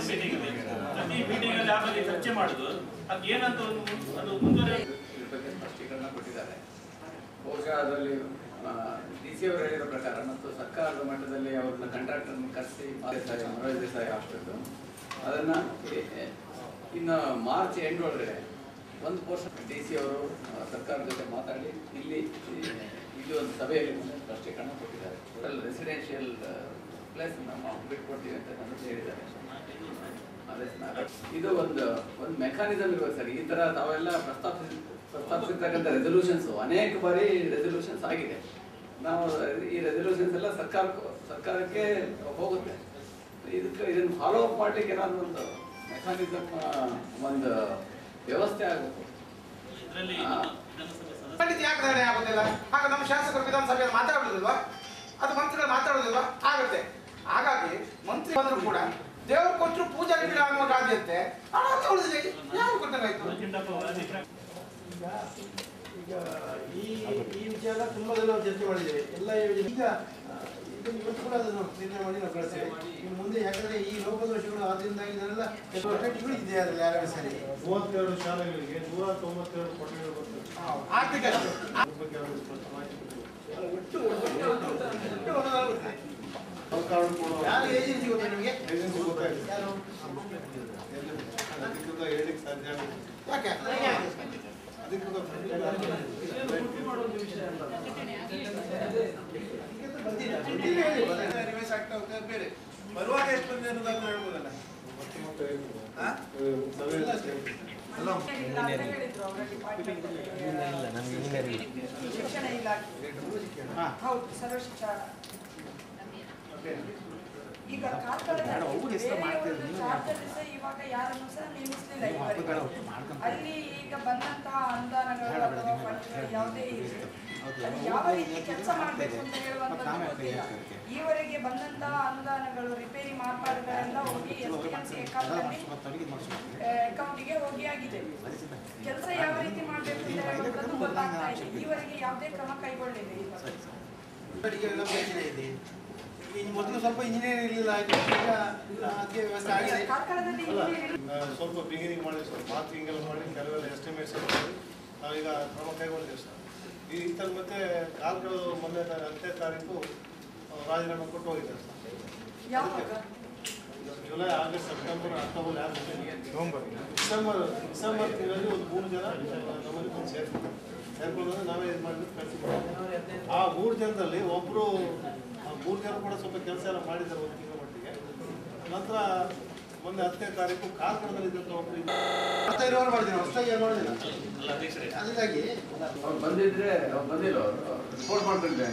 Meeting ಅಲ್ಲಿ ಚರ್ಚೆ ಮಾಡುದು ಅದು ಏನಂತ ಸ್ಪಷ್ಟೀಕರಣ ಕೊಟ್ಟಿದ್ದಾರೆ ಬಹುಶಃ ಅದರಲ್ಲಿ ಡಿ ಸಿ ಅವರು ಹೇಳಿರೋ ಪ್ರಕಾರ ಮತ್ತು ಸರ್ಕಾರದ ಮಟ್ಟದಲ್ಲಿ ಅವ್ರನ್ನ ಕಾಂಟ್ರಾಕ್ಟರ್ ಕರೆಸಿ ಮನೋಜ್ ದೇಸಾಯಿ ಹಾಸ್ಪಿಟಲ್ ಅದನ್ನ ಇನ್ನು ಮಾರ್ಚ್ ಎಂಡ್ ಒಳಗಡೆ ಒಂದು ಪೋರ್ಷನ್ ಡಿ ಸಿ ಅವರು ಸರ್ಕಾರದ ಜೊತೆ ಮಾತಾಡಿ ಇಲ್ಲಿ ಇಲ್ಲಿ ಒಂದು ಸಭೆಯಲ್ಲಿ ಸ್ಪಷ್ಟೀಕರಣ ಕೊಟ್ಟಿದ್ದಾರೆ. ರೆಸಿಡೆನ್ಷಿಯಲ್ ಪ್ಲೇಸ್ ನಮ್ಮ ಬಿಟ್ಕೊಡ್ತೀವಿ ಅಂತ ನಾನು ಹೇಳಿದ್ದಾರೆ. ಇದು ಒಂದು ಒಂದು ಮೆಕ್ಯಾನಿಸಮ್ ಇರುವ ಸರ್ ಈ ತರ ತಾವೆಲ್ಲ ಪ್ರಸ್ತಾಪಿಸಿ ಪ್ರಸ್ತಾಪಿಸಿರ್ತಕ್ಕಂಥ ರೆಸೊಲ್ಯೂಷನ್ಸ್ ಅನೇಕ ಬಾರಿ ರೆಸೊಲ್ಯೂಷನ್ಸ್ ಆಗಿದೆ. ನಾವು ಈ ರೆಸೊಲ್ಯೂಷನ್ಸ್ ಎಲ್ಲ ಸರ್ಕಾರ ಸರ್ಕಾರಕ್ಕೆ ಹೋಗುತ್ತೆ. ಇದಕ್ಕೆ ಇದನ್ನು ಫಾಲೋ ಅಪ್ ಮಾಡ್ಲಿಕ್ಕೆ ಏನಾದ್ರು ಒಂದು ಮೆಕ್ಯಾನಿಸಮ್ ಒಂದು ವ್ಯವಸ್ಥೆ ಆಗಬೇಕು. ಯಾಕೆ ನಿರ್ಣಯ ಆಗೋದಿಲ್ಲ? ಆಗ ನಮ್ಮ ಶಾಸಕರು ವಿಧಾನಸಭೆಯಲ್ಲಿ ಮಾತಾಡೋದಿಲ್ವಾ? ಅದು ಮಂತ್ರಿಗಳು ಮಾತಾಡೋದಿಲ್ವಾ? ಆಗುತ್ತೆ. ಹಾಗಾಗಿ ಮಂತ್ರಿ ಬಂದ್ರು ಕೂಡ ದೇವ್ರು ಕೊಟ್ಟರು ಪೂಜಾ ಗಿಡ ಅನ್ನೋ ಗಾದೆಯಂತೆ. ಹಣ ಯಾವ ಕೊಟ್ಟಂಗಾಯ್ತು? ಈಗ ಈಗ ಈ ಈ ವಿಷಯ ಎಲ್ಲ ತುಂಬಾ ಚರ್ಚೆ ಮಾಡಿದ್ದೇವೆ. ಎಲ್ಲ ಯೋಜನೆ ಈಗ ಇದನ್ನು ಇವತ್ತು ಕೂಡ ಅದನ್ನು ನಿರ್ಣಯ ಮಾಡಿ ನಾವು ಕಳಿಸ್ತೇವೆ. ಇನ್ನು ಮುಂದೆ ಯಾಕಂದ್ರೆ ಈ ಲೋಪದೋಷಗಳು ಆದ್ರಿಂದಾಗಿ ಇದನ್ನೆಲ್ಲ ಕೆಲವು ಅಟೆಂಟ್ಗಳು ಇದೆ ಅದರಲ್ಲಿ ಯಾರು ಸರಿ. ಮೂವತ್ತೆರಡು ಶಾಲೆಗಳಿಗೆ ನೂರ ತೊಂಬತ್ತೆರಡು ಕೊಠಡಿಗಳು ಬರ್ತದೆ ಆರ್ಥಿಕ ಬಗ್ಗೆ ಒಟ್ಟು ಹೊರದಾಗುತ್ತೆ. ಸರ್ಕಾರ ಕೊಡುವ ಯಾರು ಏಜೆನ್ಸಿ ಗೊತ್ತಾ ನಿಮಗೆ? ಏಜೆನ್ಸಿ ಗೊತ್ತಾಗಿದೆ ಯಾರು ಅಧಿಕೃತ ಹೇಳಿಕ್ ಸಾಧ್ಯ ಯಾಕೆ? ಅಧಿಕೃತ ರಿವೈಸ್ ಆಗ್ತಾ ಹೋಗ್ತಾ ಬೇರೆ ಬರುವಾಗ ಎಷ್ಟು ಬಂದಿದೆ ಅನ್ನೋದನ್ನ ಹೇಳ್ಬೋದಲ್ಲ ಸರ್ವ ಶಿಕ್ಷಣ ಈಗ ಇವಾಗ ಯಾರನ್ನು ಸಹ ನೇಮಿಸಲಿಲ್ಲ ಅಲ್ಲಿ ಈಗ ಬಂದಂತಹ ಅನುದಾನಗಳು ಅಥವಾ ಫಂಡ್ಗಳು ಯಾವುದೇ ಇರಲಿ ಅದು ಯಾವ ರೀತಿ ಕೆಲಸ ಮಾಡಬೇಕು ಅಂತ ಹೇಳುವಂಥದ್ದು ಗೊತ್ತಿಲ್ಲ. ಈವರೆಗೆ ಬಂದಂತಹ ಅನುದಾನಗಳು ರಿಪೇರಿ ಮಾರ್ಪಾಡುಗಳೆಲ್ಲ ಹೋಗಿ ಎಸ್ ಡಿ ಎಂ ಸಿ ಅಕೌಂಟಿಗೆ ಹೋಗಿ ಆಗಿದೆ. ಕೆಲಸ ಯಾವ ರೀತಿ ಮಾಡಬೇಕು ಅಂತ ಹೇಳುವಂಥದ್ದು ಗೊತ್ತಾಗ್ತಾ ಇದೆ. ಈವರೆಗೆ ಯಾವುದೇ ಕ್ರಮ ಕೈಗೊಳ್ಳಿದೆ ಈಗ ಮೊದಲು ಸ್ವಲ್ಪ ಇಂಜಿನಿಯರ್ ಇರಲಿಲ್ಲ ಈಗ ಅದಕ್ಕೆ ವ್ಯವಸ್ಥೆ ಆಗಿದೆ. ಅಲ್ಲ ಸ್ವಲ್ಪ ಬಿಗಿನಿಂಗ್ ಮಾಡಿ ಸ್ವಲ್ಪ ಮಾರ್ಕಿಂಗ್ ಎಲ್ಲ ಮಾಡಿ ಕೆಲವೆಲ್ಲ ಎಸ್ಟಿಮೇಟ್ಸ್ ಎಲ್ಲ ಮಾಡಿ ನಾವೀಗ ಕ್ರಮ ಕೈಗೊಂಡಿದ್ದೇವೆ ಸರ್. ಈ ಥರ ಮತ್ತೆ ಕಾರ್ಗಳು ಮೊನ್ನೆ ಹತ್ತನೇ ತಾರೀಕು ರಾಜೀನಾಮೆ ಕೊಟ್ಟು ಹೋಗಿದ್ದಾರೆ ಸರ್. ಯಾವಾಗ? July August September October November. December December ತಿಂಗಳಲ್ಲಿ ಒಂದು ಮೂರು ಜನ ನಮ್ಮಲ್ಲಿ ಬಂದು ಸೇರ್ಕೊಂಡು ಸೇರ್ಕೊಂಡು ನಾವೇ ಇದು ಮಾಡಿಬಿಟ್ಟು ಕಳಿಸಿದ್ವಿ ಆ ಮೂರು ಜನದಲ್ಲಿ ಒಬ್ಬರು ಮೂರು ಜನ ಕೂಡ ಸ್ವಲ್ಪ ಕೆಲಸ ಎಲ್ಲ ಮಾಡಿದ್ದಾರೆ ಒಂದು ತಿಂಗಳ ಮಟ್ಟಿಗೆ ನಂತರ ಮೊನ್ನೆ ಹತ್ತನೇ ತಾರೀಕು ಕಾರ್ಕಳದಲ್ಲಿ ಇದ್ದಂಥ ಒಬ್ಬರು ಇರೋರು ಮಾಡಿದ್ದೀನಿ ಹೊಸದಾಗಿ ಏನು ಅಧ್ಯಕ್ಷರೇ. ಅದಕ್ಕಾಗಿ ಅವ್ರು ಬಂದಿದ್ರೆ ಅವ್ರು ಬಂದಿಲ್ಲ ಅವರು. ರಿಪೋರ್ಟ್ ಮಾಡ್ತಿದ್ರೆ